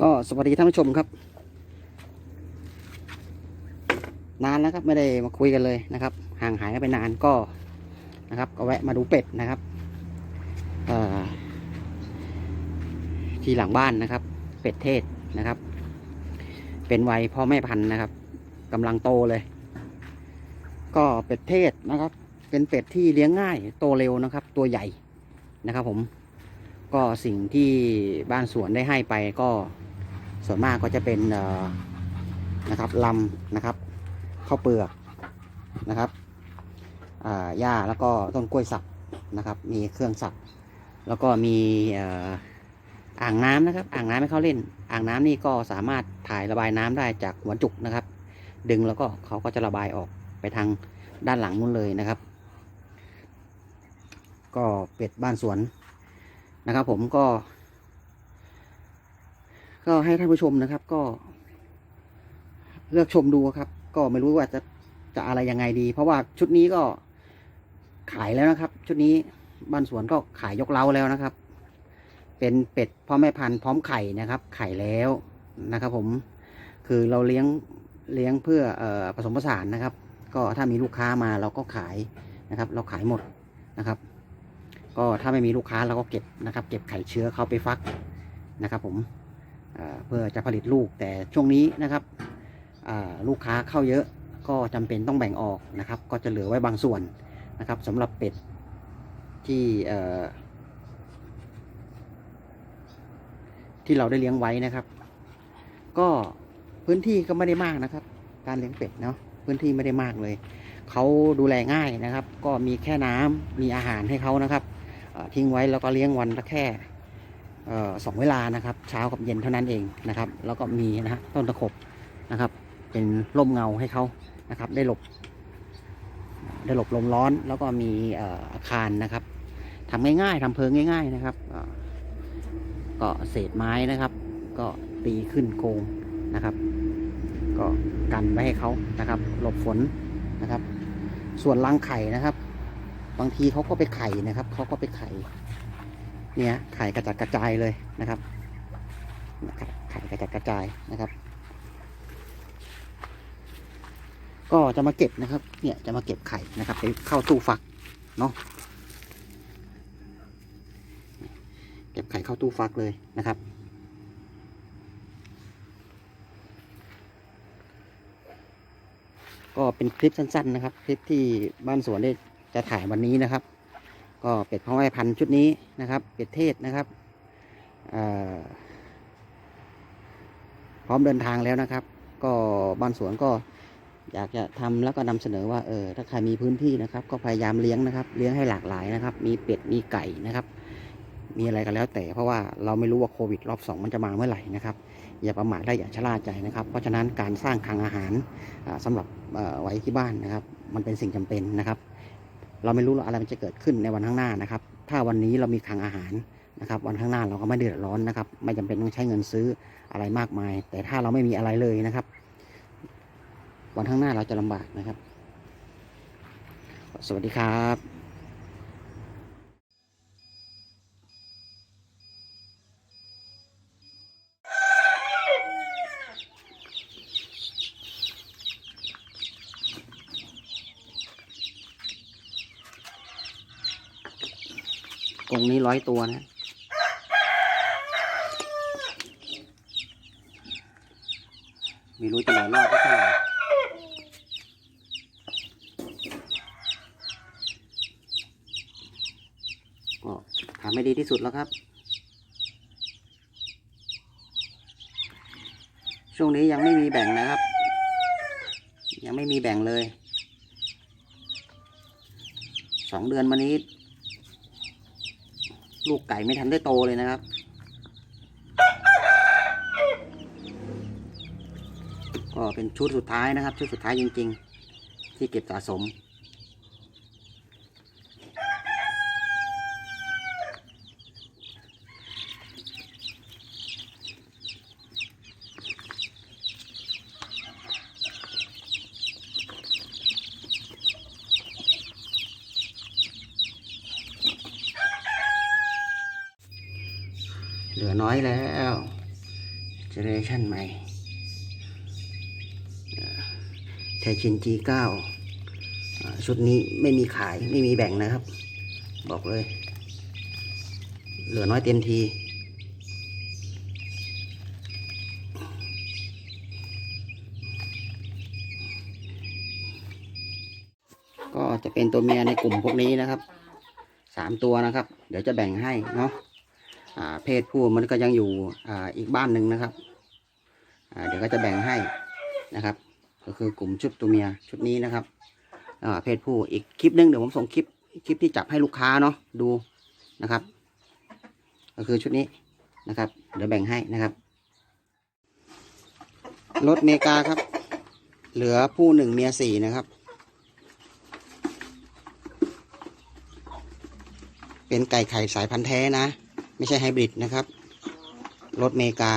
ก็สวัสดีท่านผู้ชมครับ นานแล้วครับไม่ได้มาคุยกันเลยนะครับ ห่างหายกันไปนานก็นะครับ ก็แวะมาดูเป็ดนะครับที่หลังบ้านนะครับ เป็ดเทศนะครับ เป็นวัยพ่อแม่พันธุ์นะครับกำลังโตเลย ก็เป็ดเทศนะครับ เป็นเป็ดที่เลี้ยงง่ายโตเร็วนะครับ ตัวใหญ่นะครับผมก็สิ่งที่บ้านสวนได้ให้ไปก็ ส่วนมากก็จะเป็นนะครับลำนะครับข้าวเปลือกนะครับหญ้าแล้วก็ต้นกล้วยสับนะครับ มีเครื่องสับแล้วก็มีอ่างน้ำนะครับ อ่างน้ำให้เขาเล่น อ่างน้ำนี่ก็สามารถถ่ายระบายน้ำได้จากหัวจุกนะครับ ดึงแล้วก็เขาก็จะระบายออกไปทางด้านหลังนู้นเลยนะครับ ก็เป็ดบ้านสวนนะครับ ผมก็ ก็ให้ท่านผู้ชมนะครับ ก็ เลือกชมดูครับ ก็ไม่รู้ว่าจะจะอะไรยังไงดี เพราะว่าชุดนี้ก็ขายแล้วนะครับ ชุดนี้บ้านสวนก็ขายยกเล้าแล้วนะครับ เป็นเป็ดพ่อแม่พันธุ์พร้อมไข่นะครับ ไข่แล้วนะครับ ผมคือเราเลี้ยงเลี้ยงเพื่อออผสมผสานนะครับ ก็ถ้ามีลูกค้ามาเราก็ขายนะครับ เราขายหมดนะครับ ก็ถ้าไม่มีลูกค้าเราก็เก็บนะครับ เก็บไข่เชื้อเขาไปฟักนะครับ ผม เพื่อจะผลิตลูกแต่ช่วงนี้นะครับลูกค้าเข้าเยอะก็จำเป็นต้องแบ่งออกนะครับ ก็จะเหลือไว้บางส่วนนะครับสำหรับเป็ดที่ที่เราได้เลี้ยงไว้นะครับ ก็พื้นที่ก็ไม่ได้มากนะครับ การเลี้ยงเป็ดเนาะพื้นที่ไม่ได้มากเลยเขาดูแลง่ายนะครับ ก็มีแค่น้ำมีอาหารให้เขานะครับทิ้งไว้แล้วก็เลี้ยงวันละแค่ สองเวลานะครับ เช้ากับเย็นเท่านั้นเองนะครับ แล้วก็มีนะฮะต้นตะขบนะครับ เป็นร่มเงาให้เขานะครับ ได้หลบ ได้หลบลมร้อน แล้วก็มีอาคารนะครับทำง่ายๆทำเพิงง่าย ๆนะครับก็เศษไม้นะครับ ก็ตีขึ้นโครงนะครับ ก็กันไว้ให้เขานะครับ หลบฝนนะครับ ส่วนรังไข่นะครับ บางทีเขาก็ไปไข่นะครับเขาก็ไปไข่ เนี่ยไข่กระจัดกระจายเลยนะครับนะครับไข่กระจัดกระจายนะครับ ก็จะมาเก็บนะครับ เนี่ยจะมาเก็บไข่นะครับ ไปเข้าตู้ฟักเนาะเก็บไข่เข้าตู้ฟักเลยนะครับ ก็เป็นคลิปสั้น ๆ นะครับ คลิปที่บ้านสวนได้จะถ่ายวันนี้นะครับ ก็เป็ดพ่อแม่พันธุ์ชุดนี้นะครับ เป็ดเทศนะครับพร้อมเดินทางแล้วนะครับ ก็บ้านสวนก็อยากจะทำแล้วก็นำเสนอว่าเออถ้าใครมีพื้นที่นะครับ ก็พยายามเลี้ยงนะครับ เลี้ยงให้หลากหลายนะครับ มีเป็ดมีไก่นะครับ มีอะไรก็แล้วแต่เพราะว่าเราไม่รู้ว่าโควิดรอบสองมันจะมาเมื่อไหร่นะครับ อย่าประมาทและอย่าชะล่าใจนะครับ เพราะฉะนั้นการสร้างคลังอาหารอ่าสำหรับไว้ที่บ้านนะครับ มันเป็นสิ่งจำเป็นนะครับ เราไม่รู้ว่าอะไรมันจะเกิดขึ้นในวันข้างหน้านะครับ ถ้าวันนี้เรามีคลังอาหารนะครับ วันข้างหน้าเราก็ไม่เดือดร้อนนะครับ ไม่จำเป็นต้องใช้เงินซื้ออะไรมากมาย แต่ถ้าเราไม่มีอะไรเลยนะครับ วันข้างหน้าเราจะลำบากนะครับ สวัสดีครับ กรงนี้ร้อยตัวนะไม่รู้จะหลือรอดเท่าไหร่ก็ทำให้ดีที่สุดแล้วครับ ช่วงนี้ยังไม่มีแบ่งนะครับ ยังไม่มีแบ่งเลยสองเดือนมานี้ ลูกไก่ไม่ทันได้โตเลยนะครับ ก็เป็นชุดสุดท้ายนะครับ ชุดสุดท้ายจริง ๆ ที่เก็บสะสม เห ลือน้อยแล้วเจเนเรชันใหม่ไทชิน G9 อ่าชุดนี้ไม่มีขายไม่มีแบ่งนะครับ บอกเลย เหลือน้อยเต็มที ก็จะเป็นตัวเมียในกลุ่มพวกนี้นะครับสามตัวนะครับ เดี๋ยวจะแบ่งให้เนาะ เพศผู้มันก็ยังอยู่อ,อีกบ้านหนึ่งนะครับเดี๋ยวก็จะแบ่งให้นะครับ ก็คือกลุ่มชุดตัวเมียชุดนี้นะครับเพศผู้อีกคลิปหนึงเดี๋ยวผมส่งคลิปคลิปที่จับให้ลูกค้าเนาะดูนะครับ ก็คือชุดนี้นะครับ เดี๋ยวแบ่งให้นะครับรถเมกาครับ เหลือผู้หนึ่งเมียสี่นะครับ เป็นไก่ไข่สายพันธุ์แท้นะ ไม่ใช่ไฮบริดนะครับ รถเมกา